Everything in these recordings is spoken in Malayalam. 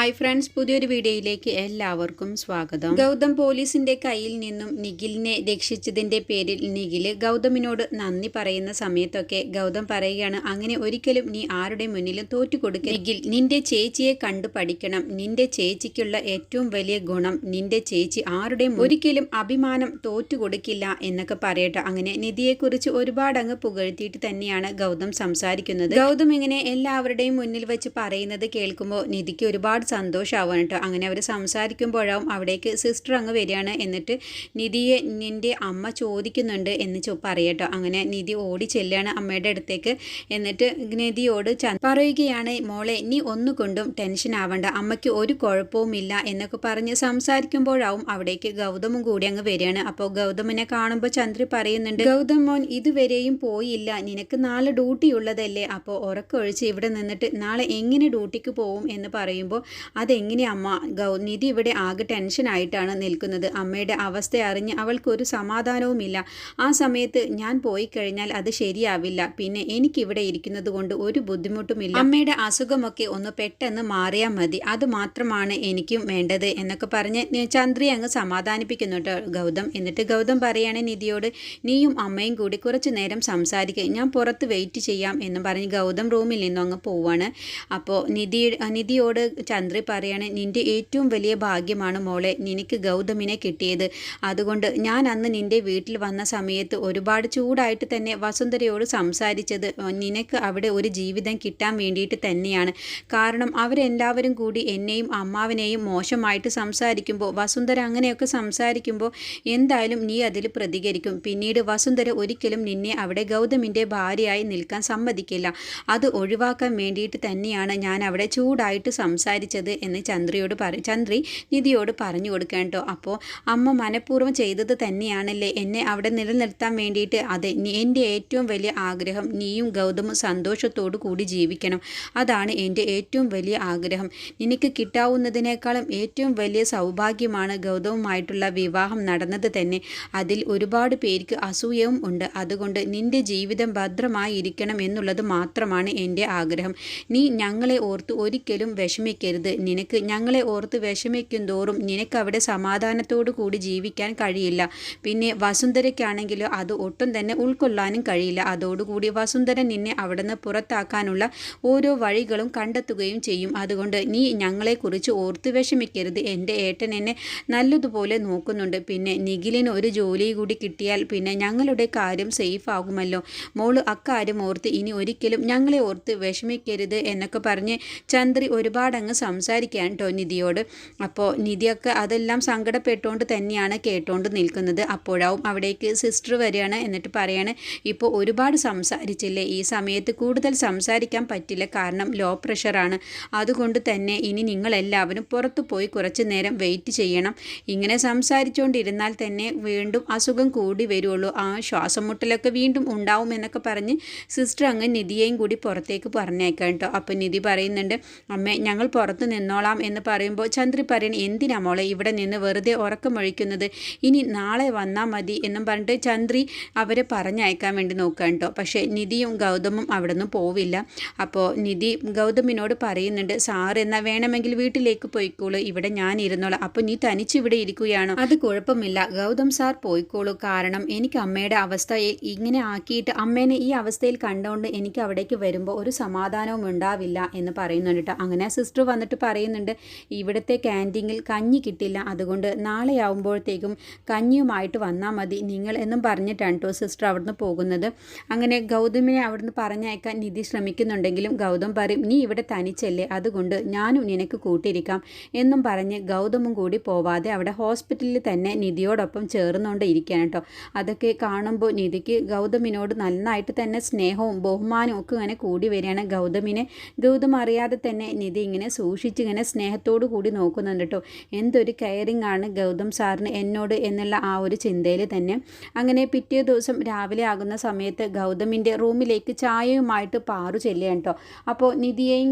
ഹായ് ഫ്രണ്ട്സ് പുതിയൊരു വീഡിയോയിലേക്ക് എല്ലാവർക്കും സ്വാഗതം. ഗൗതം പോലീസിന്റെ കയ്യിൽ നിന്നും നിഖിലിനെ രക്ഷിച്ചതിന്റെ പേരിൽ നിഖിൽ ഗൗതമിനോട് നന്ദി പറയുന്ന സമയത്തൊക്കെ ഗൗതം പറയുകയാണ് അങ്ങനെ ഒരിക്കലും നീ ആരുടെ മുന്നിലും തോറ്റുകൊടുക്കുക നിഖിൽ നിന്റെ ചേച്ചിയെ കണ്ടു പഠിക്കണം. നിന്റെ ചേച്ചിക്കുള്ള ഏറ്റവും വലിയ ഗുണം നിന്റെ ചേച്ചി ആരുടെ ഒരിക്കലും അഭിമാനം തോറ്റുകൊടുക്കില്ല എന്നൊക്കെ പറയട്ടെ. അങ്ങനെ നിധിയെക്കുറിച്ച് ഒരുപാട് അങ്ങ് പുകഴ്ത്തിയിട്ട് തന്നെയാണ് ഗൗതം സംസാരിക്കുന്നത്. ഗൗതം ഇങ്ങനെ എല്ലാവരുടെയും മുന്നിൽ വെച്ച് പറയുന്നത് കേൾക്കുമ്പോൾ നിധിക്ക് ഒരുപാട് സന്തോഷമാവാണ് കേട്ടോ അങ്ങനെ അവർ സംസാരിക്കുമ്പോഴാവും അവിടേക്ക് സിസ്റ്റർ അങ്ങ് വരികയാണ്. എന്നിട്ട് നിധിയെ നിന്റെ അമ്മ ചോദിക്കുന്നുണ്ട് എന്ന് പറയട്ടോ അങ്ങനെ നിധി ഓടി ചെല്ലുകയാണ് അമ്മയുടെ അടുത്തേക്ക്. എന്നിട്ട് നിധിയോട് പറയുകയാണ് മോളെ നീ ഒന്നുകൊണ്ടും ടെൻഷൻ ആവണ്ട. അമ്മയ്ക്ക് ഒരു കുഴപ്പവുമില്ല എന്നൊക്കെ പറഞ്ഞ് സംസാരിക്കുമ്പോഴാവും അവിടേക്ക് ഗൗതമും കൂടി അങ്ങ് വരികയാണ്. അപ്പോൾ ഗൗതമിനെ കാണുമ്പോൾ ചന്ദ്രി പറയുന്നുണ്ട് ഗൗതം മോൻ ഇതുവരെയും പോയില്ല. നിനക്ക് നാളെ ഡ്യൂട്ടി ഉള്ളതല്ലേ? അപ്പോൾ ഉറക്കൊഴിച്ച് ഇവിടെ നിന്നിട്ട് നാളെ എങ്ങനെ ഡ്യൂട്ടിക്ക് പോവും? എന്ന് പറയുമ്പോൾ അതെങ്ങനെ അമ്മ? ഗൗ നിധി ഇവിടെ ആകെ ടെൻഷനായിട്ടാണ് നിൽക്കുന്നത്. അമ്മയുടെ അവസ്ഥ അറിഞ്ഞ് അവൾക്കൊരു സമാധാനവുമില്ല. ആ സമയത്ത് ഞാൻ പോയി കഴിഞ്ഞാൽ അത് ശരിയാവില്ല. പിന്നെ എനിക്കിവിടെ ഇരിക്കുന്നത് കൊണ്ട് ഒരു ബുദ്ധിമുട്ടുമില്ല. അമ്മയുടെ അസുഖമൊക്കെ ഒന്ന് പെട്ടെന്ന് മാറിയാൽ മതി. അത് മാത്രമാണ് എനിക്കും വേണ്ടത് എന്നൊക്കെ പറഞ്ഞ് ചന്ദ്രി അങ്ങ് സമാധാനിപ്പിക്കുന്നു ഗൗതം. എന്നിട്ട് ഗൗതം പറയുകയാണ് നിധിയോട് നീയും അമ്മയും കൂടി കുറച്ചു നേരം സംസാരിക്കുക ഞാൻ പുറത്ത് വെയിറ്റ് ചെയ്യാം എന്ന് പറഞ്ഞ് ഗൗതം റൂമിൽ നിന്നും അങ്ങ് പോവാണ്. അപ്പോൾ നിധി നിധിയോട് ചന്ദ്രി പറയാണ് നിന്റെ ഏറ്റവും വലിയ ഭാഗ്യമാണ് മോളെ നിനക്ക് ഗൗതമിനെ കിട്ടിയത്. അതുകൊണ്ട് ഞാൻ അന്ന് നിന്റെ വീട്ടിൽ വന്ന സമയത്ത് ഒരുപാട് ചൂടായിട്ട് തന്നെ വസുന്ധരയോട് സംസാരിച്ചത് നിനക്ക് അവിടെ ഒരു ജീവിതം കിട്ടാൻ വേണ്ടിയിട്ട് തന്നെയാണ്. കാരണം അവരെല്ലാവരും കൂടി എന്നെയും അമ്മാവിനെയും മോശമായിട്ട് സംസാരിക്കുമ്പോൾ വസുന്ധര അങ്ങനെയൊക്കെ സംസാരിക്കുമ്പോൾ എന്തായാലും നീ അതിൽ പ്രതികരിക്കും. പിന്നീട് വസുന്ധര ഒരിക്കലും നിന്നെ അവിടെ ഗൗതമിന്റെ ഭാര്യയായി നിൽക്കാൻ സമ്മതിക്കില്ല. അത് ഒഴിവാക്കാൻ വേണ്ടിയിട്ട് തന്നെയാണ് ഞാൻ അവിടെ ചൂടായിട്ട് സംസാരിച്ചത്. എന്ന് ചന്ദ്രയോട് പറ ചന്ദ്രി നിധിയോട് പറഞ്ഞു കൊടുക്കാൻ കേട്ടോ. അപ്പോൾ അമ്മ മനഃപൂർവം ചെയ്തത് തന്നെയാണല്ലേ. എന്നെ അവിടെ നിലനിർത്താൻ വേണ്ടിയിട്ട് അതെ എന്റെ ഏറ്റവും വലിയ ആഗ്രഹം നീയും ഗൗതമും സന്തോഷത്തോടു കൂടി ജീവിക്കണം. അതാണ് എന്റെ ഏറ്റവും വലിയ ആഗ്രഹം. നിനക്ക് കിട്ടാവുന്നതിനേക്കാളും ഏറ്റവും വലിയ സൗഭാഗ്യമാണ് ഗൗതവുമായിട്ടുള്ള വിവാഹം നടന്നത് തന്നെ. അതിൽ ഒരുപാട് പേർക്ക് അസൂയവും ഉണ്ട്. അതുകൊണ്ട് നിന്റെ ജീവിതം ഭദ്രമായിരിക്കണം എന്നുള്ളത് മാത്രമാണ് എന്റെ ആഗ്രഹം. നീ ഞങ്ങളെ ഓർത്ത് ഒരിക്കലും വിഷമിക്കരുത്. നിനക്ക് ഞങ്ങളെ ഓർത്ത് വിഷമിക്കും തോറും നിനക്ക് അവിടെ സമാധാനത്തോടു കൂടി ജീവിക്കാൻ കഴിയില്ല. പിന്നെ വസുന്ധരയ്ക്കാണെങ്കിലോ അത് ഒട്ടും തന്നെ ഉൾക്കൊള്ളാനും കഴിയില്ല. അതോടുകൂടി വസുന്ധര നിന്നെ അവിടെ നിന്ന് പുറത്താക്കാനുള്ള ഓരോ വഴികളും കണ്ടെത്തുകയും ചെയ്യും. അതുകൊണ്ട് നീ ഞങ്ങളെക്കുറിച്ച് ഓർത്ത് വിഷമിക്കരുത്. എന്റെ ഏട്ടൻ എന്നെ നല്ലതുപോലെ നോക്കുന്നുണ്ട്. പിന്നെ നിഖിലിന് ഒരു ജോലി കൂടി കിട്ടിയാൽ പിന്നെ ഞങ്ങളുടെ കാര്യം സേഫ് ആകുമല്ലോ. മോൾ അക്കാര്യം ഓർത്ത് ഇനി ഒരിക്കലും ഞങ്ങളെ ഓർത്ത് വിഷമിക്കരുത് എന്നൊക്കെ പറഞ്ഞ് ചന്ദ്രി ഒരുപാട് അങ്ങ് സംസാരിക്കാൻ കേട്ടോ നിധിയോട്. അപ്പോൾ നിധിയൊക്കെ അതെല്ലാം സങ്കടപ്പെട്ടുകൊണ്ട് തന്നെയാണ് കേട്ടുകൊണ്ട് നിൽക്കുന്നത്. അപ്പോഴാവും അവിടേക്ക് സിസ്റ്റർ വരികയാണ് എന്നിട്ട് പറയാണ് ഇപ്പോൾ ഒരുപാട് സംസാരിച്ചില്ലേ? ഈ സമയത്ത് കൂടുതൽ സംസാരിക്കാൻ പറ്റില്ല. കാരണം ലോ പ്രഷറാണ്. അതുകൊണ്ട് തന്നെ ഇനി നിങ്ങളെല്ലാവരും പുറത്തു പോയി കുറച്ച് നേരം വെയിറ്റ് ചെയ്യണം. ഇങ്ങനെ സംസാരിച്ചുകൊണ്ടിരുന്നാൽ തന്നെ വീണ്ടും അസുഖം കൂടി വരുള്ളൂ. ആ ശ്വാസം മുട്ടലൊക്കെ വീണ്ടും ഉണ്ടാവും എന്നൊക്കെ പറഞ്ഞ് സിസ്റ്റർ അങ്ങ് നിധിയെയും കൂടി പുറത്തേക്ക് പറഞ്ഞേക്കാം കേട്ടോ അപ്പോൾ നിധി പറയുന്നുണ്ട് അമ്മേ ഞങ്ങൾ പുറത്ത് നിന്നോളാം എന്ന് പറയുമ്പോൾ ചന്ദ്രി എന്തിനാ മോളെ ഇവിടെ നിന്ന് വെറുതെ ഉറക്കമൊഴിക്കുന്നത് ഇനി നാളെ വന്നാൽ മതി എന്നും പറഞ്ഞിട്ട് ചന്ദ്രി അവരെ പറഞ്ഞയക്കാൻ വേണ്ടി നോക്കുക കേട്ടോ. പക്ഷേ നിധിയും ഗൗതമും അവിടെ നിന്ന് പോവില്ല. അപ്പോൾ നിധി ഗൗതമിനോട് പറയുന്നുണ്ട് സാർ എന്നാൽ വേണമെങ്കിൽ വീട്ടിലേക്ക് പോയിക്കോളൂ. ഇവിടെ ഞാൻ ഇരുന്നോളാം. അപ്പോൾ നീ തനിച്ച് ഇവിടെ ഇരിക്കുകയാണോ? അത് കുഴപ്പമില്ല. ഗൗതം സാർ പോയിക്കോളൂ. കാരണം എനിക്ക് അമ്മയുടെ അവസ്ഥയിൽ ഇങ്ങനെ ആക്കിയിട്ട് അമ്മേനെ ഈ അവസ്ഥയിൽ കണ്ടുകൊണ്ട് എനിക്ക് അവിടേക്ക് വരുമ്പോൾ ഒരു സമാധാനവും ഉണ്ടാവില്ല എന്ന് പറയുന്നുണ്ട് കേട്ടോ. അങ്ങനെ സിസ്റ്റർ വന്നിട്ട് പറയുന്നുണ്ട് ഇവിടുത്തെ ക്യാന്റീനിൽ കഞ്ഞി കിട്ടില്ല. അതുകൊണ്ട് നാളെ ആവുമ്പോഴത്തേക്കും കഞ്ഞിയുമായിട്ട് വന്നാൽ മതി. നിങ്ങൾ എന്നും പറഞ്ഞിട്ടാണ് കേട്ടോ സിസ്റ്റർ അവിടുന്ന് പോകുന്നത്. അങ്ങനെ ഗൗതമിനെ അവിടുന്ന് പറഞ്ഞയക്കാൻ നിധി ശ്രമിക്കുന്നുണ്ടെങ്കിലും ഗൗതം പറയും നീ ഇവിടെ തനിച്ചല്ലേ. അതുകൊണ്ട് ഞാനും നിനക്ക് കൂട്ടിരിക്കാം. എന്നും പറഞ്ഞ് ഗൗതമും കൂടി പോവാതെ അവിടെ ഹോസ്പിറ്റലിൽ തന്നെ നിധിയോടൊപ്പം ചേർന്നുകൊണ്ട് ഇരിക്കുകയാണ് കേട്ടോ അതൊക്കെ കാണുമ്പോൾ നിധിക്ക് ഗൗതമിനോട് നന്നായിട്ട് തന്നെ സ്നേഹവും ബഹുമാനവും ഒക്കെ ഇങ്ങനെ കൂടി വരികയാണ് ഗൗതമിനെ. ഗൗതം അറിയാതെ തന്നെ നിധി ഇങ്ങനെ സൂക്ഷിച്ച് ഇങ്ങനെ സ്നേഹത്തോടു കൂടി നോക്കുന്നുണ്ട് കേട്ടോ എന്തൊരു കെയറിങ് ആണ് ഗൗതം സാറിന് എന്നോട് എന്നുള്ള ആ ഒരു ചിന്തയിൽ തന്നെ. അങ്ങനെ പിറ്റേ ദിവസം രാവിലെ ആകുന്ന സമയത്ത് ഗൗതമിന്റെ റൂമിലേക്ക് ചായയുമായിട്ട് പാറു ചെല്ലുകയാണ് കേട്ടോ അപ്പോൾ നിധിയെയും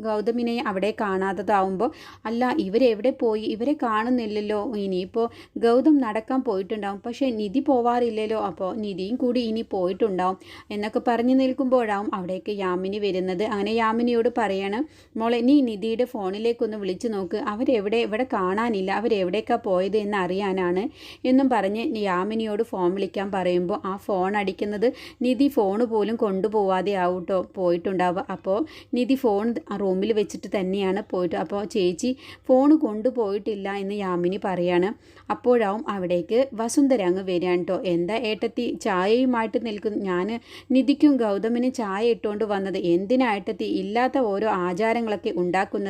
ഗൗതമിനെയും അവിടെ കാണാത്തതാവുമ്പോൾ അല്ല ഇവരെവിടെ പോയി? ഇവരെ കാണുന്നില്ലല്ലോ. ഇനിയിപ്പോൾ ഗൗതം നടക്കാൻ പോയിട്ടുണ്ടാവും. പക്ഷേ നിധി പോവാറില്ലല്ലോ. അപ്പോൾ നിധിയും കൂടി ഇനി പോയിട്ടുണ്ടാവും. എന്നൊക്കെ പറഞ്ഞു നിൽക്കുമ്പോഴാവും അവിടേക്ക് യാമിനി വരുന്നത്. അങ്ങനെ യാമിനിയോട് പറയാണ് മോളെ നീ നിധിയുടെ നിധിയുടെ ഫോണിലേക്കൊന്ന് വിളിച്ചു നോക്ക്. അവരെവിടെ ഇവിടെ കാണാനില്ല. അവരെവിടേക്കാണ് പോയത് എന്ന് അറിയാനാണ് എന്നും പറഞ്ഞ് യാമിനിയോട് ഫോൺ വിളിക്കാൻ പറയുമ്പോൾ ആ ഫോൺ അടിക്കുന്നത് നിധി ഫോൺ പോലും കൊണ്ടുപോവാതെ ആവട്ടോ പോയിട്ടുണ്ടാവുക. അപ്പോൾ നിധി ഫോൺ റൂമിൽ വെച്ചിട്ട് തന്നെയാണ് പോയിട്ട് അപ്പോൾ ചേച്ചി ഫോൺ കൊണ്ടുപോയിട്ടില്ല എന്ന് യാമിനി പറയാണ്. അപ്പോഴാവും അവിടേക്ക് വസുന്ധര അങ്ങ് വരികയാണ് കേട്ടോ. എന്താ ഏട്ടത്തി ചായയുമായിട്ട് നിൽക്കുന്നു ഞാൻ നിധിക്കും ഗൗതമിനും ചായ ഇട്ടുകൊണ്ട് വന്നത് എന്തിനാ ഏട്ടത്തി? ഇല്ലാത്ത ഓരോ ആചാരങ്ങളൊക്കെ ഉണ്ടാക്കുന്നത്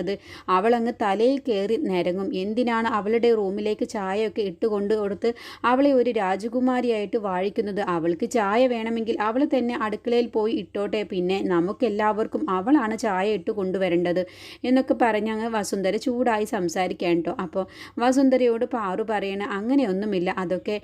അവളങ്ങ് തലയിൽ കയറി നിരങ്ങും. എന്തിനാണ് അവളുടെ റൂമിലേക്ക് ചായയൊക്കെ ഇട്ട് കൊണ്ട് കൊടുത്ത് അവളെ ഒരു രാജകുമാരിയായിട്ട് വാഴിക്കുന്നത്? അവൾക്ക് ചായ വേണമെങ്കിൽ അവൾ തന്നെ അടുക്കളയിൽ പോയി ഇട്ടോട്ടെ. പിന്നെ നമുക്കെല്ലാവർക്കും അവളാണ് ചായ ഇട്ട് കൊണ്ടുവരേണ്ടത് എന്നൊക്കെ പറഞ്ഞ് അങ്ങ് വസുന്ധര ചൂടായി സംസാരിക്കാൻ കേട്ടോ. അപ്പോൾ വസുന്ധരയോട് പാറു പറയണ അങ്ങനെയൊന്നുമില്ല. അതൊക്കെ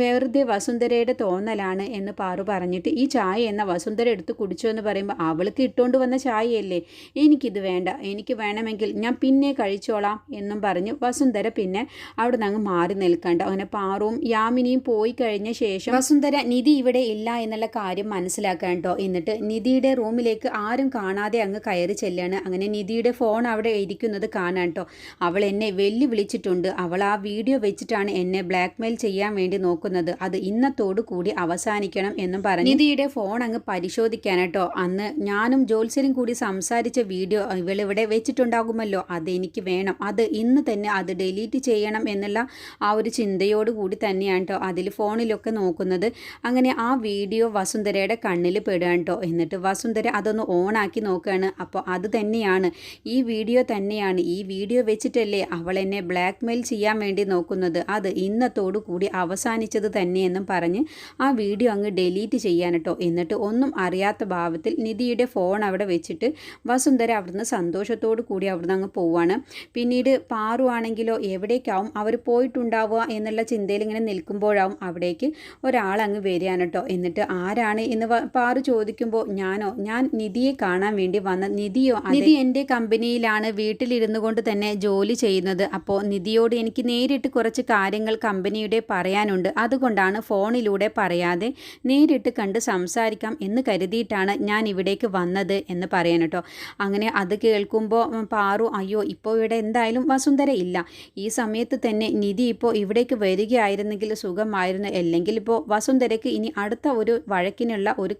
വെറുതെ വസുന്ധരയുടെ തോന്നലാണ് എന്ന് പാറു പറഞ്ഞിട്ട് ഈ ചായ എന്ന വസുന്ധര എടുത്ത് കുടിച്ചു എന്ന് പറയുമ്പോൾ അവൾക്ക് ഇട്ടുകൊണ്ട് വന്ന ചായയല്ലേ? എനിക്കിത് വേണ്ട. എനിക്ക് വേണമെങ്കിൽ ഞാൻ പിന്നെ കഴിച്ചോളാം എന്നും പറഞ്ഞു. വസുന്ധര പിന്നെ അവിടെ നിന്ന് അങ്ങ് മാറി നിൽക്കണ്ട. അങ്ങനെ പാറുവും യാമിനിയും പോയി കഴിഞ്ഞ ശേഷം വസുന്ധര നിധി ഇവിടെ ഇല്ല എന്നുള്ള കാര്യം മനസ്സിലാക്കാണ്ടോ എന്നിട്ട് നിധിയുടെ റൂമിലേക്ക് ആരും കാണാതെ അങ്ങ് കയറി ചെല്ലാണ്. അങ്ങനെ നിധിയുടെ ഫോൺ അവിടെ ഇരിക്കുന്നത് കാണാൻ കേട്ടോ അവൾ എന്നെ വെല്ലുവിളിച്ചിട്ടുണ്ട്. അവൾ ആ വീഡിയോ വെച്ചിട്ടാണ് എന്നെ ബ്ലാക്ക്മെയിൽ ചെയ്യാൻ വേണ്ടി നോക്കുന്നത്. അത് ഇന്നത്തോടു കൂടി അവസാനിക്കണം എന്നും പറഞ്ഞു. നിധിയുടെ ഫോൺ അങ്ങ് പരിശോധിക്കാനാട്ടോ അന്ന് ഞാനും ജോത്സ്യനും കൂടി സംസാരിച്ച വീഡിയോ ഇവളിവിടെ വെച്ചിട്ടുണ്ടാകുമല്ലോ അതെനിക്ക് വേണം. അത് ഇന്ന് തന്നെ അത് ഡിലീറ്റ് ചെയ്യണം എന്നുള്ള ആ ഒരു ചിന്തയോടുകൂടി തന്നെയാണ് കേട്ടോ അതിൽ ഫോണിലൊക്കെ നോക്കുന്നത്. അങ്ങനെ ആ വീഡിയോ വസുന്ധരയുടെ കണ്ണിൽ പെടുകയാണ് കേട്ടോ എന്നിട്ട് വസുന്ധര അതൊന്ന് ഓണാക്കി നോക്കുകയാണ്. അപ്പോൾ അത് തന്നെയാണ്. ഈ വീഡിയോ തന്നെയാണ്. ഈ വീഡിയോ വെച്ചിട്ടല്ലേ അവൾ എന്നെ ബ്ലാക്ക്മെയിൽ ചെയ്യാൻ വേണ്ടി നോക്കുന്നത്. അത് ഇന്നത്തോടു കൂടി അവസാനിച്ചത് തന്നെയെന്നും പറഞ്ഞ് ആ വീഡിയോ അങ്ങ് ഡിലീറ്റ് ചെയ്യാൻ കേട്ടോ എന്നിട്ട് ഒന്നും അറിയാത്ത ഭാവത്തിൽ നിധിയുടെ ഫോൺ അവിടെ വെച്ചിട്ട് വസുന്ധര അവിടുന്ന് സന്തോഷത്തോടു കൂടി അവിടുന്ന് അങ്ങ് പോവാണ്. പിന്നീട് പാറു ആണെങ്കിലോ എവിടേക്കാവും അവർ പോയിട്ടുണ്ടാവുക എന്നുള്ള ചിന്തയിൽ ഇങ്ങനെ നിൽക്കുമ്പോഴാവും അവിടേക്ക് ഒരാൾ അങ്ങ് വരികയാണ് കേട്ടോ എന്നിട്ട് ആരാണ് എന്ന് പാറു ചോദിക്കുമ്പോൾ ഞാനോ? ഞാൻ നിധിയെ കാണാൻ വേണ്ടി വന്ന നിധിയോ? നിധി എന്റെ കമ്പനിയിലാണ് വീട്ടിലിരുന്നു കൊണ്ട് തന്നെ ജോലി ചെയ്യുന്നത്. അപ്പോൾ നിധിയോട് എനിക്ക് നേരിട്ട് കുറച്ച് കാര്യങ്ങൾ കമ്പനിയുടെ പറയാനുണ്ട്. അതുകൊണ്ടാണ് ഫോണിലൂടെ പറയാതെ നേരിട്ട് കണ്ട് സംസാരിക്കാം എന്ന് കരുതിയിട്ടാണ് ഞാൻ ഇവിടേക്ക് വന്നത് എന്ന് പറയാൻ കേട്ടോ അങ്ങനെ അത് കേൾക്കുമ്പോൾ പാറു അയ്യോ ഇപ്പോൾ ഇവിടെ എന്തായാലും വസുന്ധര ഇല്ല. ഈ സമയത്ത് തന്നെ നിധി ഇപ്പോൾ ഇവിടേക്ക് വരികയായിരുന്നെങ്കിൽ സുഖമായിരുന്നു. അല്ലെങ്കിൽ ഇപ്പോൾ വസുന്ധരയ്ക്ക് ഇനി അടുത്ത ഒരു വഴക്കിനുള്ള ഒരു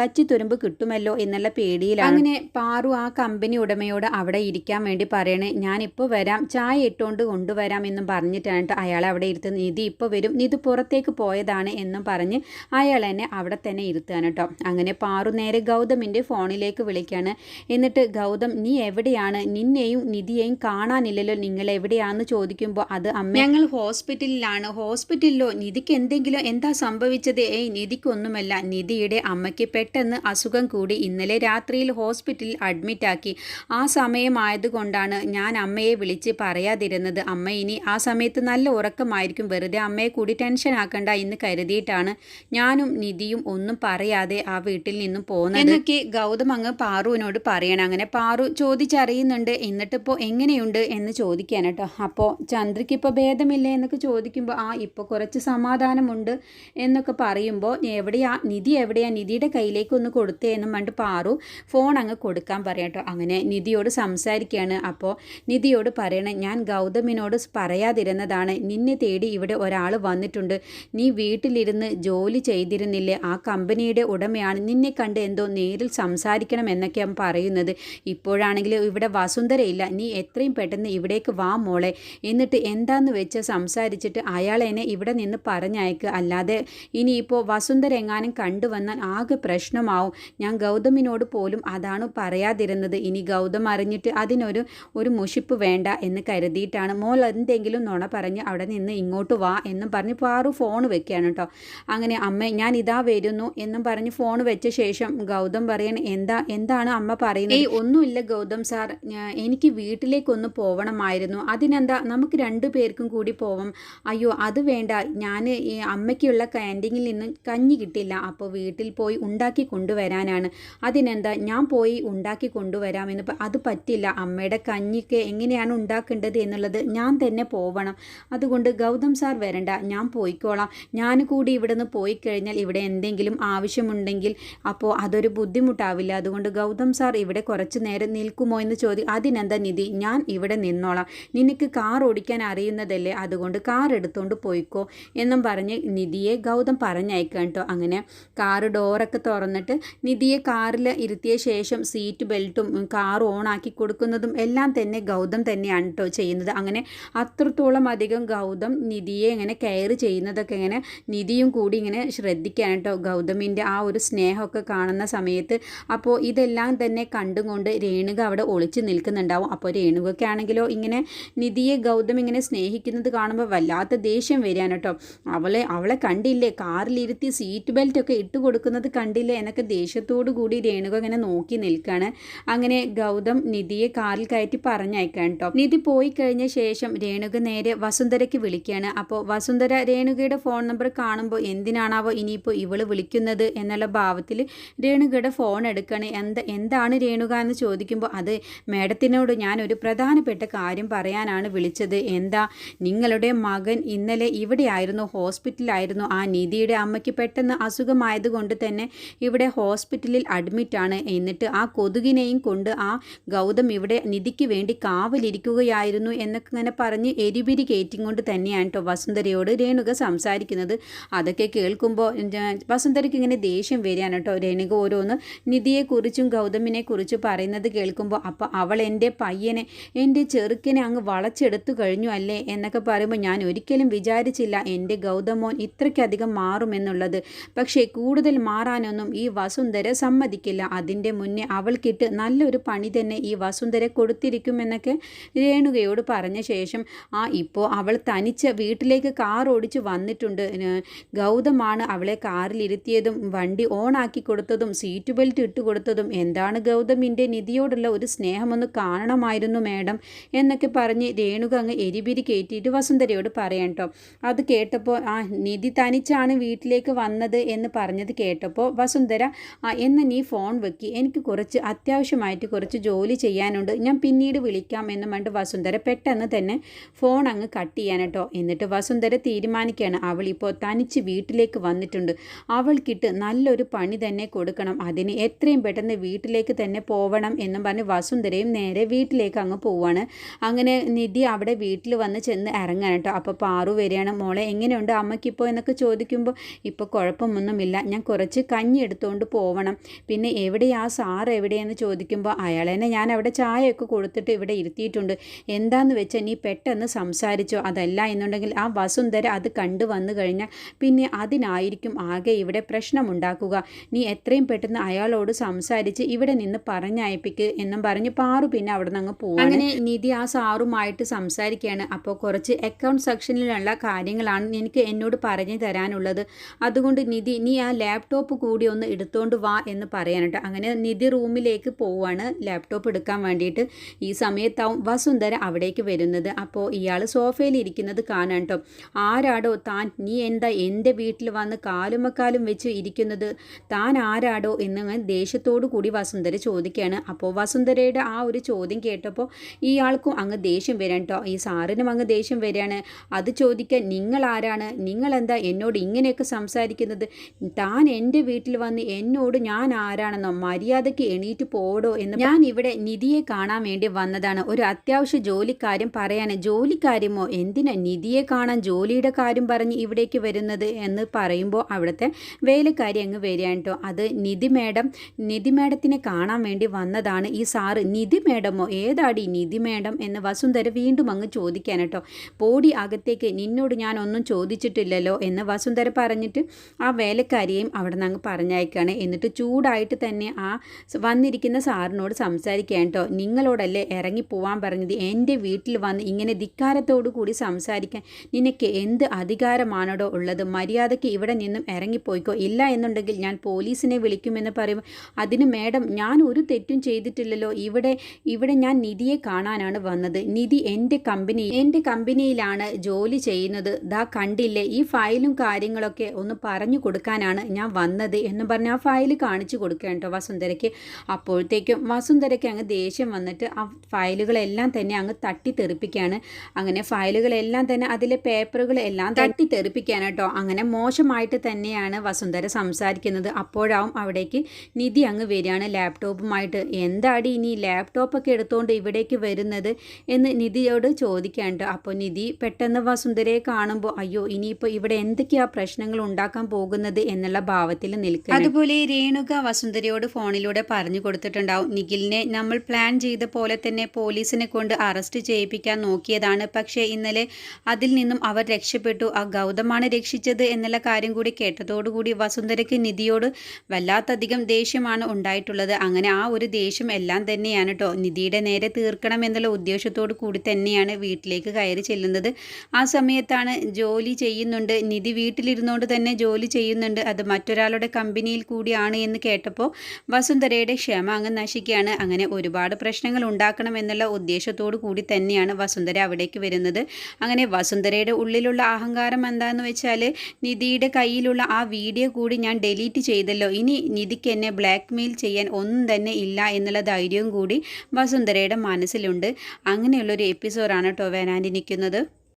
കച്ചിത്തുരുമ്പ് കിട്ടുമല്ലോ എന്നുള്ള പേടിയിലാണ്. അങ്ങനെ പാറു ആ കമ്പനി ഉടമയോട് അവിടെ ഇരിക്കാൻ വേണ്ടി പറയണേ ഞാനിപ്പോൾ വരാം ചായ ഇട്ടുകൊണ്ട് കൊണ്ടുവരാം എന്നും പറഞ്ഞിട്ടാണ് അയാളെ അവിടെ ഇരുത്തുന്നത് നിധി ഇപ്പോൾ വരും നിധി പുറത്തേക്ക് പോയതാണ് എന്നും പറഞ്ഞ് അയാൾ തന്നെ അവിടെ തന്നെ ഇരുത്തുകയാണ് കേട്ടോ. അങ്ങനെ പാറു നേരെ ഗൗതമിന്റെ ഫോണിലേക്ക് വിളിക്കുകയാണ് എന്നിട്ട് ഗൗതം നീ എവിടെയാണ്? നിന്നെയും നിധിയെയും കാണാനില്ലല്ലോ. നിങ്ങൾ എവിടെയാന്ന് ചോദിക്കുമ്പോൾ അത് അമ്മ ഞങ്ങൾ ഹോസ്പിറ്റലിലാണ്. ഹോസ്പിറ്റലിലോ നിധിക്ക് എന്തെങ്കിലും എന്താ സംഭവിച്ചത്? ഏയ് നിധിക്കൊന്നുമല്ല. നിധിയുടെ അമ്മയ്ക്ക് പെട്ടെന്ന് അസുഖം കൂടി ഇന്നലെ രാത്രിയിൽ ഹോസ്പിറ്റലിൽ അഡ്മിറ്റാക്കി ആ സമയമായതുകൊണ്ടാണ് ഞാൻ അമ്മയെ വിളിച്ച് പറയാതിരുന്നത്. അമ്മ ഇനി ആ സമയത്ത് നല്ല ഉറക്കമായിരിക്കും. വെറുതെ അമ്മയെ കൂടി ടെൻഷൻ ആക്കണ്ട എന്ന് കരുതിയിട്ടാണ് ഞാനും നിധിയും ഒന്നും പറയാതെ ആ വീട്ടിൽ നിന്നും പോകുന്നത് എന്നൊക്കെ ഗൗതം അങ്ങ് പാറുവിനോട് പറയണം. അങ്ങനെ പാറു ചോദിച്ചറിയുന്നുണ്ട് എന്നിട്ടിപ്പോൾ എങ്ങനെയുണ്ട്? എന്ന് ചോദിക്കാൻ കേട്ടോ. അപ്പോൾ ചന്ദ്രയ്ക്ക് ഇപ്പോൾ ഭേദമില്ലേ? എന്നൊക്കെ ചോദിക്കുമ്പോൾ ആ ഇപ്പോൾ കുറച്ച് സമാധാനമുണ്ട് എന്നൊക്കെ പറയുമ്പോൾ എവിടെയാ നിധി എവിടെയാ? നിധിയുടെ കയ്യിലേക്ക് ഒന്ന് കൊടുത്തേ എന്നും പണ്ട് പാറു ഫോൺ അങ്ങ് കൊടുക്കാൻ പറയാം അങ്ങനെ നിധിയോട് സംസാരിക്കുകയാണ് അപ്പോൾ നിധിയോട് പറയണേ ഞാൻ ഗൗതമിനോട് പറയാതിരുന്നതാണ്. നിന്നെ തേടി ഇവിടെ ഒരാൾ വന്നിട്ടുണ്ട്. നീ വീട്ടിലിരുന്ന് ജോലി ചെയ്തിരുന്നില്ലേ? ആ കമ്പനിയുടെ ഉടമയാണ്. നിന്നെ കണ്ട് എന്തോ നേരിൽ സംസാരിക്കണം എന്നൊക്കെയാണ് പറയുന്നത്. ഇപ്പോഴാണെങ്കിൽ ഇവിടെ വസുന്ധരയില്ല. നീ എത്രയും പെട്ടെന്ന് ഇവിടേക്ക് വാ മോളെ. എന്നിട്ട് എന്താന്ന് വെച്ച് സംസാരിച്ചിട്ട് അയാൾ എന്നെ ഇവിടെ നിന്ന് പറഞ്ഞയക്കുക അല്ലാതെ ഇനിയിപ്പോൾ വസുന്ധര എങ്ങാനും കണ്ടുവന്നാൽ ആകെ പ്രശ്നമാവും. ഞാൻ ഗൗതമിനോട് പോലും അതാണ് പറയാതിരുന്നത്. ഇനി ഗൗതം അറിഞ്ഞിട്ട് അതിനൊരു ഒരു മുഷിപ്പ് വേണ്ട എന്ന് കരുതിയിട്ടാണ് മോൾ എന്തെങ്കിലും നുണ പറഞ്ഞ് അവിടെ നിന്ന് ഇങ്ങോട്ട് വാ എന്നും പറഞ്ഞ് പാറു ഫോൺ വെക്കുകയാണ് കേട്ടോ. അങ്ങനെ അമ്മ ഞാൻ ഇതാ വരുന്നു എന്നും പറഞ്ഞ് ഫോൺ വെച്ച ശേഷം ഗൗതം പറയാൻ എന്താ എന്താണ് അമ്മ പറയുന്നത്? ഒന്നുമില്ല ഗൗതം സാർ. എനിക്ക് വീട്ടിലേക്കൊന്ന് പോവണമായിരുന്നു. അതിനെന്താ നമുക്ക് രണ്ടു പേർക്കും കൂടി പോവാം. അയ്യോ അത് വേണ്ട. ഞാൻ ഈ അമ്മയ്ക്കുള്ള ക്യാന്റീനിൽ നിന്ന് കഞ്ഞി കിട്ടില്ല. അപ്പോൾ വീട്ടിൽ പോയി ഉണ്ടാക്കി കൊണ്ടുവരാനാണ്. അതിനെന്താ ഞാൻ പോയി ഉണ്ടാക്കി കൊണ്ടുവരാമെന്ന് അത് പറ്റില്ല. അമ്മയുടെ കഞ്ഞിക്ക് എങ്ങനെയാണ് ഉണ്ടാക്കേണ്ടത് എന്നുള്ളത് ഞാൻ തന്നെ പോവണം. അതുകൊണ്ട് ഗൗതം സാർ വരണ്ട. ഞാൻ പോയിക്കോളാം. ഞാൻ കൂടി ഇവിടുന്ന് പോയി കഴിഞ്ഞാൽ ഇവിടെ എന്തെങ്കിലും ആവശ്യമുണ്ടെങ്കിൽ അപ്പോൾ അതൊരു ബുദ്ധിമുട്ടാവില്ല. അതുകൊണ്ട് ഗൗതം സാർ ഇവിടെ കുറച്ച് നേരം നിൽക്കുമോ എന്ന് ചോദ്യം അതിനെന്താ നിധി? ഞാൻ ഇവിടെ നിന്നോളാം. നിനക്ക് കാർ ഓടിക്കാൻ അറിയുന്നതല്ലേ? അതുകൊണ്ട് കാർ എടുത്തുകൊണ്ട് പോയിക്കോ എന്നും പറഞ്ഞ് നിധിയെ ഗൗതം പറഞ്ഞയക്കാം കേട്ടോ അങ്ങനെ കാർ ഡോറൊക്കെ തുറന്നിട്ട് നിധിയെ കാറിൽ ഇരുത്തിയ ശേഷം സീറ്റ് ബെൽറ്റും കാർ ഓണാക്കി കൊടുക്കുന്നതും എല്ലാം തന്നെ ഗൗതം തന്നെയാണ് കേട്ടോ ചെയ്യുന്നത്. അങ്ങനെ അത്രത്തോളം അധികം ഗൗതം നിധിയെ ഇങ്ങനെ കെയർ ചെയ്യുന്നതൊക്കെ ഇങ്ങനെ നിധിയും കൂടി ഇങ്ങനെ ശ്രദ്ധിക്കാൻ കേട്ടോ ഗൗതമിന്റെ ആ ഒരു സ്നേഹമൊക്കെ കാണുന്ന സമയത്ത് അപ്പോൾ ഇതെല്ലാം തന്നെ കണ്ടുകൊണ്ട് രേണുക അവിടെ ഒളിച്ചു നിൽക്കുന്നുണ്ടാവും. അപ്പോൾ രേണുകൊക്കെ ആണെങ്കിലോ ഇങ്ങനെ നിധിയെ ഗൗതം ഇങ്ങനെ സ്നേഹിക്കുന്നത് കാണുമ്പോൾ വല്ലാത്ത ദേഷ്യം വരികയാണ് കേട്ടോ. അവളെ അവളെ കണ്ടില്ലേ? കാറിലിരുത്തി സീറ്റ് ബെൽറ്റ് ഒക്കെ ഇട്ട് കൊടുക്കുന്നത് കണ്ടില്ലേ? എന്നൊക്കെ ദേഷ്യത്തോടു കൂടി രേണുക ഇങ്ങനെ നോക്കി നിൽക്കുകയാണ്. അങ്ങനെ ഗൗതം നിധിയെ കാറിൽ കയറ്റി പറഞ്ഞയക്കാൻ കേട്ടോ. നിധി പോയി കഴിഞ്ഞ ശേഷം രേണുക നേരെ വസുന്ധരയ്ക്ക് വിളിക്കുകയാണ്. അപ്പോൾ വസുന്ധര രേണുകയുടെ ഫോൺ നമ്പർ കാണുമ്പോൾ എന്തിനാണാവോ ഇനിയിപ്പോൾ ഇവൾ വിളിക്കുന്നത് എന്നുള്ള ഭാവത്തിൽ രേണുകയുടെ ഫോൺ എടുക്കണേ എന്താ എന്താണ് രേണുക എന്ന് ചോദിക്കുമ്പോൾ അത് മേഡത്തിനോട് ഞാൻ ഒരു പ്രധാനപ്പെട്ട കാര്യം പറയാനാണ് വിളിച്ചത്. എന്താ? നിങ്ങളുടെ മകൻ ഇന്നലെ ഇവിടെയായിരുന്നു ഹോസ്പിറ്റലായിരുന്നു ആ നിധിയുടെ അമ്മയ്ക്ക് പെട്ടെന്ന് അസുഖമായതുകൊണ്ട് തന്നെ ഇവിടെ ഹോസ്പിറ്റലിൽ അഡ്മിറ്റാണ്. എന്നിട്ട് ആ കൊതുകിനെയും കൊണ്ട് ആ ഗൗതം ഇവിടെ നിധിക്ക് വേണ്ടി കാവലിരിക്കുകയായിരുന്നു എന്നൊക്കെ ഇങ്ങനെ പറഞ്ഞ് എരിപിരി കയറ്റിക്കൊണ്ട് തന്നെയാണ് കേട്ടോ വസുന്ധരയോട് രേണുക സംസാരിക്കുന്നത്. അതൊക്കെ കേൾക്കുമ്പോൾ വസുന്ധരയ്ക്ക് ഇങ്ങനെ ദേഷ്യം വരികയാണ് കേട്ടോ രേണുക ഓരോന്ന് നിധിയെക്കുറിച്ചും ഗൗതമിനെ കുറിച്ചും പറയുന്നത് കേൾക്കുമ്പോൾ അപ്പോൾ അവൾ എന്റെ പയ്യനെ എന്റെ ചെറുക്കനെ അങ്ങ് വളച്ചെടുത്തു കഴിഞ്ഞു അല്ലേ? എന്നൊക്കെ പറയുമ്പോൾ ഞാൻ ഒരിക്കലും വിചാരിച്ചില്ല എന്റെ ഗൗതമോൻ ഇത്രയ്ക്കധികം മാറുമെന്നുള്ളത്. പക്ഷേ കൂടുതൽ മാറാനൊന്നും ഈ വസുന്ധര സമ്മതിക്കില്ല. അതിന്റെ മുന്നേ അവൾക്കിട്ട് നല്ലൊരു പണി തന്നെ ഈ വസുന്ധര കൊടുത്തിരിക്കുമെന്നൊക്കെ രേണുകയോട് പറഞ്ഞ ശേഷം ആ ഇപ്പോൾ അവൾ തനിച്ച് വീട്ടിലേക്ക് കാർ ഓടിച്ച് വന്നിട്ടുണ്ട്. ഗൗതമാണ് അവളെ കാറിലിരുത്തിയതും വണ്ടി ഓണാക്കി കൊടുത്തതും സീറ്റ് ബെൽറ്റ് ഇട്ട് കൊടുത്തതും. എന്താണ് ഗൗതമിന്റെ നിധിയോടുള്ള ഒരു സ്നേഹമൊന്ന് കാണണമായിരുന്നു മേഡം എന്നൊക്കെ പറഞ്ഞ് രേണുക അങ്ങ് എരിപിരി കയറ്റിയിട്ട് വസുന്ധരയോട് പറയാം അത് കേട്ടപ്പോൾ ആ നിധി തനിച്ചാണ് വീട്ടിലേക്ക് വന്നത് എന്ന് പറഞ്ഞത് കേട്ടപ്പോൾ വസുന്ധര എന്ന് നീ ഫോൺ വെക്കി. എനിക്ക് കുറച്ച് അത്യാവശ്യമായിട്ട് കുറച്ച് ജോലി ചെയ്യാനുണ്ട്. ഞാൻ പിന്നീട് വിളിക്കാം എന്ന് കണ്ട് വസുന്ധര പെട്ടെന്ന് തന്നെ ഫോൺ അങ്ങ് കട്ട് ചെയ്യാൻ കേട്ടോ എന്നിട്ട് വസുന്ധര തീരുമാനിക്കുകയാണ് ഇപ്പോൾ തനിച്ച് വീട്ടിലേക്ക് വന്നിട്ടുണ്ട്. അവൾക്കിട്ട് നല്ലൊരു പണി തന്നെ കൊടുക്കണം. അതിന് എത്രയും പെട്ടെന്ന് വീട്ടിലേക്ക് തന്നെ പോവണം എന്നും പറഞ്ഞ് വസുന്ധരയും നേരെ വീട്ടിലേക്ക് അങ്ങ് പോവാണ്. അങ്ങനെ നിധി അവിടെ വീട്ടിൽ വന്ന് ചെന്ന് ഇറങ്ങാൻ കേട്ടോ. അപ്പോൾ പാറു വരികയാണ് മോളെ എങ്ങനെയുണ്ട് അമ്മയ്ക്കിപ്പോൾ എന്നൊക്കെ ചോദിക്കുമ്പോൾ ഇപ്പോൾ കുഴപ്പമൊന്നുമില്ല. ഞാൻ കുറച്ച് കഞ്ഞി എടുത്തുകൊണ്ട് പോവണം. പിന്നെ എവിടെയാ സാർ എവിടെയെന്ന് ചോദിക്കുമ്പോൾ അയാളെന്നെ ഞാൻ അവിടെ ചായയൊക്കെ കൊടുത്തിട്ട് ഇവിടെ ഇരുത്തിയിട്ടുണ്ട്. എന്താന്ന് വെച്ചാൽ നീ പെട്ടെന്ന് സംസാരിച്ചോ. അതല്ല എന്നുണ്ടെങ്കിൽ ആ വസുന്ധര അത് കണ്ടു വന്നു കഴിഞ്ഞാൽ പിന്നെ അതിനായിരിക്കും ആകെ ഇവിടെ പ്രശ്നമുണ്ടാക്കുക നീ എത്രയും പെട്ടെന്ന് അയാളോട് സംസാരിച്ച് ഇവിടെ നിന്ന് പറഞ്ഞയപ്പിക്ക് എന്നും പറഞ്ഞ് പാറു പിന്നെ അവിടെ നിന്ന് അങ്ങ് പോകും അങ്ങനെ നിധി ആ സാറുമായിട്ട് സംസാരിക്കുകയാണ്. അപ്പോൾ കുറച്ച് അക്കൗണ്ട് സെക്ഷനിലുള്ള കാര്യങ്ങളാണ് എനിക്ക് എന്നോട് പറഞ്ഞു തരാനുള്ളത്. അതുകൊണ്ട് നിധി നീ ആ ലാപ്ടോപ്പ് കൂടി ഒന്ന് എടുത്തോണ്ട് വാ എന്ന് പറയാനുണ്ട് അങ്ങനെ നിധി റൂമിലേക്ക് പോവാണ് ലാപ്ടോപ്പ് എടുക്കാൻ വേണ്ടിയിട്ട്. ഈ സമയത്താവും വസുന്ധര അവിടേക്ക് വരുന്നത്. അപ്പോൾ ഇയാൾ സോഫയിൽ ഇരിക്കുന്നത് കാണാൻ കേട്ടോ. ആരാടോ താൻ? നീ എന്താ എന്റെ വീട്ടിൽ വന്ന് കാലുമക്കാലും വെച്ച് ഇരിക്കുന്നത്? താൻ ആരാടോ? എന്ന് ദേഷ്യത്തോടു കൂടി വസുന്ധര ചോദിക്കുകയാണ്. അപ്പോൾ വസുന്ധരയുടെ ആ ഒരു ചോദ്യം കേട്ടപ്പോൾ ഇയാൾക്കും അങ്ങ് ദേഷ്യം വരാൻ കേട്ടോ ഈ സാറിനും അങ്ങ് ദേഷ്യം വരികയാണ് അത് ചോദിക്കാൻ നിങ്ങൾ ആരാണ്? നിങ്ങളെന്താ എന്നോട് ഇങ്ങനെയൊക്കെ സംസാരിക്കുന്നത്? താൻ എന്റെ വീട്ടിൽ വന്ന് എന്നോട് ഞാൻ ആരാണെന്നോ? മര്യാദയ്ക്ക് എണീറ്റ് പോടോ എന്ന് ഞാൻ ഇവിടെ നിധിയെ കാണാൻ വേണ്ടി വന്നതാണ്. ഒരു അത്യാവശ്യ ജോലിക്കാര്യം പറയാൻ ജോലിക്കാര്യമോ? എന്തിനാ നിധിയെ കാണാൻ ജോലിയുടെ കാര്യം പറഞ്ഞ് ഇവിടേക്ക് വരുന്നത്? എന്ന് പറയുമ്പോൾ അവിടുത്തെ വേലക്കാരി അങ്ങ് വരികയാണ് കേട്ടോ അത് നിധി മേഡം നിധി മേഡത്തിനെ കാണാൻ വേണ്ടി വന്നതാണ് ഈ സാറ്. നിധി മേഡമോ? ഏതാടി നിധി മേഡം എന്ന് വസുന്ധര വീണ്ടും അങ്ങ് ചോദിക്കാൻ കേട്ടോ. പോടി അകത്തേക്ക് നിന്നോട് ഞാൻ ഒന്നും ചോദിച്ചിട്ടില്ലല്ലോ എന്ന് വസുന്ധര പറഞ്ഞിട്ട് ആ വേലക്കാരിയെയും അവിടെ നിന്ന് അങ്ങ് പറഞ്ഞയക്കുകയാണ് എന്നിട്ട് ചൂടായിട്ട് തന്നെ ആ വന്നിരിക്കുന്ന സാറിനോട് സംസാരിക്കാൻ കേട്ടോ. നിങ്ങളോടല്ലേ ഇറങ്ങി പോവാൻ പറഞ്ഞത്? എന്റെ വീട്ടിൽ വന്ന് ഇങ്ങനെ ധിക്കാരത്തോടു കൂടി സംസാരിക്കാൻ നിനക്ക് എന്ത് അധികാരമാണോ ഉള്ളത്? മര്യാദയ്ക്ക് ഇവിടെ നിന്നും ഇറങ്ങിപ്പോയിക്കോ ഇല്ല എന്നുണ്ടെങ്കിൽ ഞാൻ പോലീസിനെ വിളിക്കുമെന്ന് പറയുമ്പോൾ അതിന് മേഡം ഞാൻ ഒരു തെറ്റും ചെയ്തിട്ടില്ലല്ലോ. ഇവിടെ ഇവിടെ ഞാൻ നിധിയെ കാണാനാണ് വന്നത്. നിധി എന്റെ കമ്പനി എന്റെ കമ്പനിയിലാണ് ജോലി ചെയ്യുന്നത്. ദാ കണ്ടില്ലേ ഈ ഫയലും കാര്യങ്ങളൊക്കെ ഒന്ന് പറഞ്ഞു കൊടുക്കാനാണ് ഞാൻ വന്നത് എന്ന് പറഞ്ഞ് ആ ഫയൽ കാണിച്ചു കൊടുക്കുക കേട്ടോ വസുന്ധരയ്ക്ക്. അപ്പോഴത്തേക്കും വസുന്ധരയ്ക്ക് അങ്ങ് ദേഷ്യം വന്നിട്ട് ആ ഫയലുകളെല്ലാം തന്നെ അങ്ങ് തട്ടി തെറിപ്പിക്കുകയാണ് അങ്ങനെ ഫയലുകളെല്ലാം തന്നെ അതിലെ പേപ്പറുകളെല്ലാം തട്ടി തെറിപ്പിക്കാൻ കേട്ടോ. അങ്ങനെ മോശമായിട്ട് തന്നെയാണ് വസുന്ധര സംസാരിക്കുന്നത്. അപ്പോഴാവും അവിടേക്ക് നിധി അങ്ങ് വരികയാണ് ലാപ്ടോപ്പുമായിട്ട് എന്താടി ഇനി ലാപ് ലാപ്ടോപ്പൊക്കെ എടുത്തുകൊണ്ട് ഇവിടേക്ക് വരുന്നത് എന്ന് നിധിയോട് ചോദിക്കാണ്ട് അപ്പോൾ നിധി പെട്ടെന്ന് വസുന്ധരയെ കാണുമ്പോൾ അയ്യോ ഇനിയിപ്പോൾ ഇവിടെ എന്തൊക്കെയാ പ്രശ്നങ്ങൾ ഉണ്ടാക്കാൻ പോകുന്നത്? എന്നുള്ള ഭാവത്തിൽ നിൽക്കുക അതുപോലെ രേണുക വസുന്ധരയോട് ഫോണിലൂടെ പറഞ്ഞു കൊടുത്തിട്ടുണ്ടാവും. നിഖിലിനെ നമ്മൾ പ്ലാൻ ചെയ്ത പോലെ തന്നെ പോലീസിനെ കൊണ്ട് അറസ്റ്റ് ചെയ്യിപ്പിക്കാൻ നോക്കിയതാണ്. പക്ഷേ ഇന്നലെ അതിൽ നിന്നും അവർ രക്ഷപ്പെട്ടു. ആ ഗൗതമാണ് രക്ഷിച്ചത് എന്നുള്ള കാര്യം കൂടി കേട്ടതോടുകൂടി വസുന്ധരയ്ക്ക് നിധിയോട് വല്ലാത്തധികം ദേഷ്യമാണ് ഉണ്ടായിട്ടുള്ളത്. അങ്ങനെ ആ ഒരു ദേഷ്യം എല്ലാം തന്നെയാണ്. കേട്ടോ നിധിയുടെ നേരെ തീർക്കണം എന്നുള്ള ഉദ്ദേശത്തോടു കൂടി തന്നെയാണ് വീട്ടിലേക്ക് കയറി ചെല്ലുന്നത്. ആ സമയത്താണ് ജോലി ചെയ്യുന്നുണ്ട്. നിധി വീട്ടിലിരുന്നുകൊണ്ട് തന്നെ ജോലി ചെയ്യുന്നുണ്ട്. അത് മറ്റൊരാളുടെ കമ്പനിയിൽ കൂടിയാണ് എന്ന് കേട്ടപ്പോൾ വസുന്ധരയുടെ ക്ഷമ അങ്ങ് നശിക്കുകയാണ്. അങ്ങനെ ഒരുപാട് പ്രശ്നങ്ങൾ ഉണ്ടാക്കണം എന്നുള്ള ഉദ്ദേശത്തോടു കൂടി തന്നെയാണ് വസുന്ധര അവിടേക്ക് വരുന്നത്. അങ്ങനെ വസുന്ധരയുടെ ഉള്ളിലുള്ള അഹങ്കാരം എന്താണെന്ന് വെച്ചാൽ നിധിയുടെ കയ്യിലുള്ള ആ വീഡിയോ കൂടി ഞാൻ ഡിലീറ്റ് ചെയ്തല്ലോ. ഇനി നിധിക്ക് എന്നെ ബ്ലാക്ക് മെയിൽ ചെയ്യാൻ ഒന്നും തന്നെ ഇല്ല എന്നുള്ള ധൈര്യവും കൂടി വസുന്ധരയുടെ മനസ്സിലുണ്ട്. അങ്ങനെയുള്ളൊരു എപ്പിസോഡാണ് കേട്ടോ വരാനിരിക്കുന്നത്